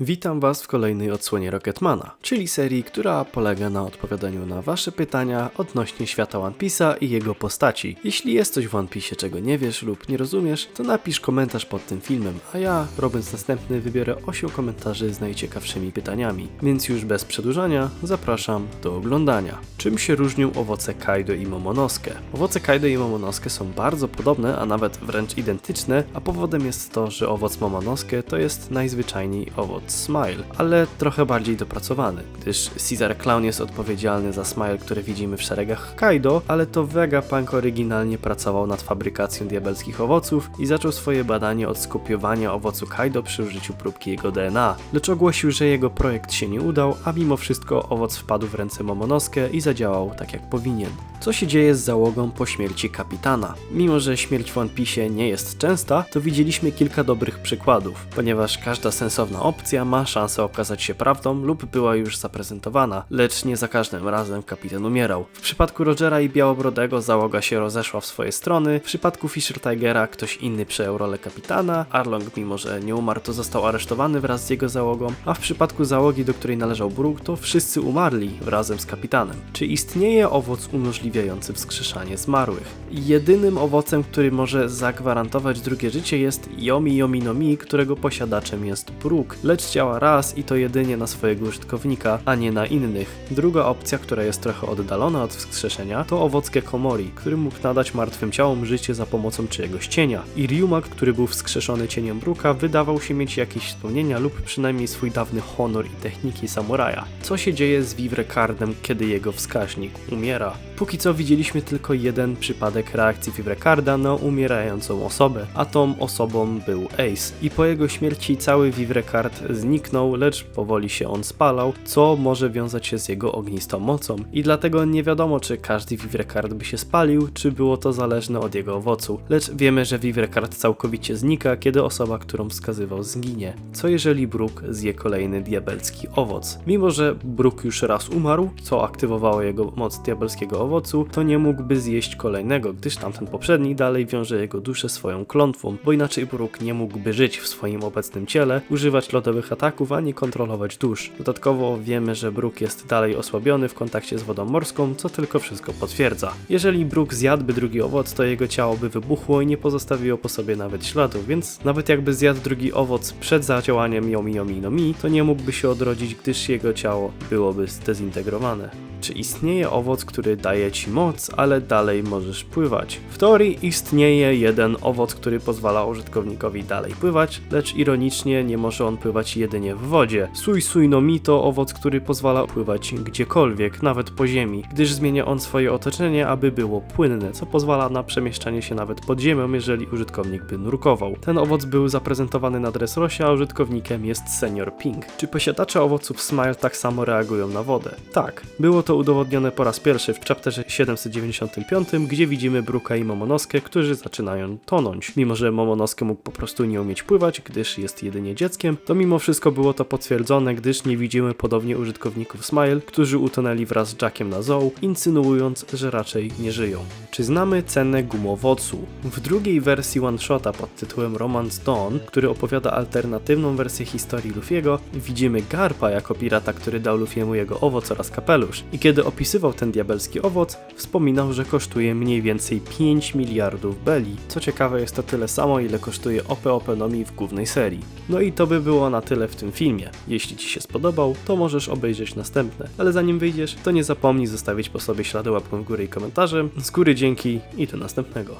Witam Was w kolejnej odsłonie Rocketmana, czyli serii, która polega na odpowiadaniu na Wasze pytania odnośnie świata One Piece'a i jego postaci. Jeśli jest coś w One Piece, czego nie wiesz lub nie rozumiesz, to napisz komentarz pod tym filmem, a ja, robiąc następny, wybiorę 8 komentarzy z najciekawszymi pytaniami. Więc już bez przedłużania, zapraszam do oglądania. Czym się różnią owoce Kaido i Momonosuke? Owoce Kaido i Momonosuke są bardzo podobne, a nawet wręcz identyczne, a powodem jest to, że owoc Momonosuke to jest najzwyczajniej owoc Smile, ale trochę bardziej dopracowany, gdyż Caesar Clown jest odpowiedzialny za Smile, który widzimy w szeregach Kaido, ale to Vegapunk oryginalnie pracował nad fabrykacją diabelskich owoców i zaczął swoje badanie od skopiowania owocu Kaido przy użyciu próbki jego DNA, lecz ogłosił, że jego projekt się nie udał, a mimo wszystko owoc wpadł w ręce Momonosuke i zadziałał tak jak powinien. Co się dzieje z załogą po śmierci kapitana? Mimo, że śmierć w One Piece nie jest częsta, to widzieliśmy kilka dobrych przykładów, ponieważ każda sensowna opcja ma szansę okazać się prawdą lub była już zaprezentowana, lecz nie za każdym razem kapitan umierał. W przypadku Rogera i Białobrodego załoga się rozeszła w swoje strony, w przypadku Fisher Tigera ktoś inny przejął rolę kapitana, Arlong mimo, że nie umarł to został aresztowany wraz z jego załogą, a w przypadku załogi, do której należał Brook, to wszyscy umarli razem z kapitanem. Czy istnieje owoc umożliwiający wskrzeszanie zmarłych? Jedynym owocem, który może zagwarantować drugie życie jest Yomi Yomi no Mi, którego posiadaczem jest Brook, lecz działa raz i to jedynie na swojego użytkownika, a nie na innych. Druga opcja, która jest trochę oddalona od wskrzeszenia, to owoc Gekomori, który mógł nadać martwym ciałom życie za pomocą czyjegoś cienia. I Ryumak, który był wskrzeszony cieniem Bruka, wydawał się mieć jakieś wspomnienia lub przynajmniej swój dawny honor i techniki samuraja. Co się dzieje z Vivrecardem, kiedy jego wskaźnik umiera? Póki co widzieliśmy tylko jeden przypadek reakcji Vivrecarda na umierającą osobę, a tą osobą był Ace. I po jego śmierci cały Vivrecard zniknął, lecz powoli się on spalał, co może wiązać się z jego ognistą mocą. I dlatego nie wiadomo, czy każdy Vivrecard by się spalił, czy było to zależne od jego owocu. Lecz wiemy, że Vivrecard całkowicie znika, kiedy osoba, którą wskazywał, zginie. Co jeżeli Brook zje kolejny diabelski owoc? Mimo, że Brook już raz umarł, co aktywowało jego moc diabelskiego owocu, to nie mógłby zjeść kolejnego, gdyż tamten poprzedni dalej wiąże jego duszę swoją klątwą, bo inaczej Brook nie mógłby żyć w swoim obecnym ciele, używać lodowych ataków ani kontrolować dusz. Dodatkowo wiemy, że Brook jest dalej osłabiony w kontakcie z wodą morską, co tylko wszystko potwierdza. Jeżeli Brook zjadłby drugi owoc, to jego ciało by wybuchło i nie pozostawiło po sobie nawet śladów, więc nawet jakby zjadł drugi owoc przed zadziałaniem Yomi Yomi no Mi, to nie mógłby się odrodzić, gdyż jego ciało byłoby zdezintegrowane. Czy istnieje owoc, który daje ci moc, ale dalej możesz pływać? W teorii istnieje jeden owoc, który pozwala użytkownikowi dalej pływać, lecz ironicznie nie może on pływać jedynie w wodzie. Sui Sui no Mi to owoc, który pozwala pływać gdziekolwiek, nawet po ziemi, gdyż zmienia on swoje otoczenie, aby było płynne, co pozwala na przemieszczanie się nawet pod ziemią, jeżeli użytkownik by nurkował. Ten owoc był zaprezentowany na Dressrosie, a użytkownikiem jest Senior Pink. Czy posiadacze owoców Smile tak samo reagują na wodę? Tak. Było to udowodnione po raz pierwszy w chapterze 795, gdzie widzimy Bruka i Momonoskę, którzy zaczynają tonąć. Mimo, że Momonosuke mógł po prostu nie umieć pływać, gdyż jest jedynie dzieckiem, to mimo wszystko było to potwierdzone, gdyż nie widzimy podobnie użytkowników Smile, którzy utonęli wraz z Jackiem na zoo, insynuując, że raczej nie żyją. Czy znamy cenę gumowocu? W drugiej wersji one-shota pod tytułem Romance Dawn, który opowiada alternatywną wersję historii Luffy'ego, widzimy Garpa jako pirata, który dał Luffy'emu jego owoc oraz kapelusz. I kiedy opisywał ten diabelski owoc, wspominał, że kosztuje mniej więcej 5 miliardów beli. Co ciekawe, jest to tyle samo, ile kosztuje OP w głównej serii. No i to by było na tyle w tym filmie. Jeśli Ci się spodobał, to możesz obejrzeć następne. Ale zanim wyjdziesz, to nie zapomnij zostawić po sobie ślady łapką w górę i komentarzem. Z góry dzięki i do następnego.